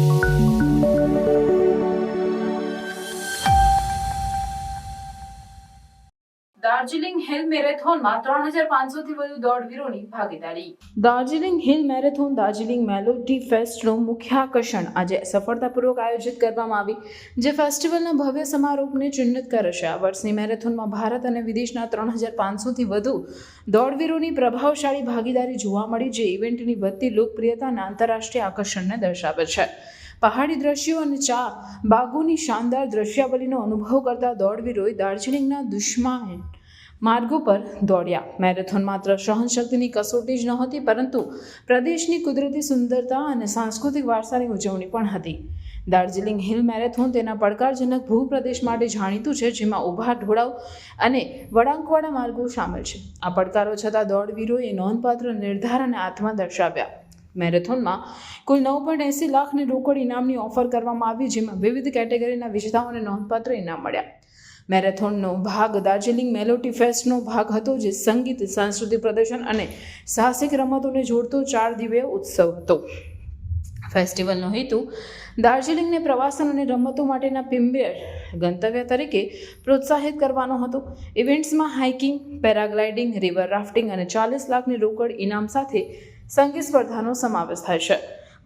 Thank you. Darjeeling hill મેરેથોનમાં ત્રણ હજાર પાંચસોથી વધુ દોડવીરોની ભાગીદારી. Darjeeling hill marathon Darjeeling melody ફેસ્ટનું મુખ્ય આકર્ષણ આજે સફળતાપૂર્વક આયોજિત કરવામાં આવી, જે ફેસ્ટિવલના ભવ્ય સમારોહને ચિહ્નિત છે આ વર્ષની મેરેથોનમાં ભારત અને વિદેશના ત્રણ હજાર પાંચસોથી વધુ દોડવીરોની પ્રભાવશાળી ભાગીદારી જોવા મળી, જે ઇવેન્ટની વધતી લોકપ્રિયતા અને આંતરરાષ્ટ્રીય આકર્ષણને દર્શાવે છે. પહાડી દ્રશ્યો અને ચા બાગોની શાનદાર દ્રશ્યાવલીનો અનુભવ કરતા દોડવીરોએ દાર્જિલિંગના દુશ્માન માર્ગો પર દોડ્યા. મેરેથોન માત્ર સહનશક્તિની કસોટી જ નહોતી પરંતુ પ્રદેશની કુદરતી સુંદરતા અને સાંસ્કૃતિક વારસાની ઉજવણી પણ હતી. દાર્જિલિંગ હિલ મેરેથોન તેના પડકારજનક ભૂપ્રદેશ માટે જાણીતું છે, જેમાં ઊભા ઢોળાવ અને વળાંકવાળા માર્ગો સામેલ છે. આ પડકારો છતાં દોડવીરોએ નોંધપાત્ર નિર્ધાર અને આત્મા દર્શાવ્યા. મેરેથોનમાં કુલ નવ પોઈન્ટ એંસી લાખની રોકડ ઇનામની ઓફર કરવામાં આવી, જેમાં વિવિધ કેટેગરીના વિજેતાઓને નોંધપાત્ર ઇનામ મળ્યા. મેરેથોનનો ભાગ દાર્જિલિંગ મેલોટી ફેસ્ટનો ભાગ હતો, જે સંગીત, સાંસ્કૃતિક પ્રદર્શન અને સાહસિક રમતોને જોડતો ચાર દિવસીય ઉત્સવ હતો. ફેસ્ટિવલનો હેતુ દાર્જિલિંગને પ્રવાસન અને રમતો માટેના પ્રીમિયર ગંતવ્ય તરીકે પ્રોત્સાહિત કરવાનો હતો. ઇવેન્ટ્સમાં હાઇકિંગ, પેરાગ્લાઇડિંગ, રિવર રાફ્ટિંગ અને ચાલીસ લાખની રોકડ ઇનામ સાથે સંગીત સ્પર્ધાનો સમાવેશ થાય છે.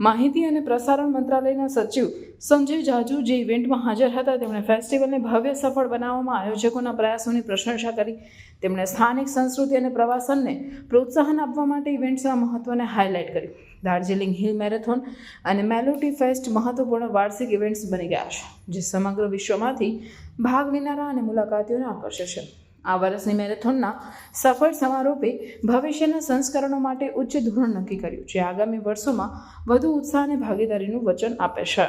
માહિતી અને પ્રસારણ મંત્રાલયના સચિવ સંજય જાજુ જે ઇવેન્ટમાં હાજર હતા, તેમણે ફેસ્ટિવલને ભવ્ય સફળ બનાવવામાં આયોજકોના પ્રયાસોની પ્રશંસા કરી. તેમણે સ્થાનિક સંસ્કૃતિ અને પ્રવાસનને પ્રોત્સાહન આપવા માટે ઇવેન્ટ્સના મહત્વને હાઇલાઇટ કર્યું દાર્જિલિંગ હિલ મેરેથોન અને મેલોટી ફેસ્ટ મહત્વપૂર્ણ વાર્ષિક ઇવેન્ટ્સ બની ગયા છે, જે સમગ્ર વિશ્વમાંથી ભાગ લેનારા અને મુલાકાતીઓને આકર્ષે છે. આ વર્ષની મેરેથોનના સફળ સમારોપે ભવિષ્યના સંસ્કરણો માટે ઉચ્ચ ધોરણ નક્કી કર્યું, જે આગામી વર્ષોમાં વધુ ઉત્સાહ અને ભાગીદારીનું વચન આપે છે.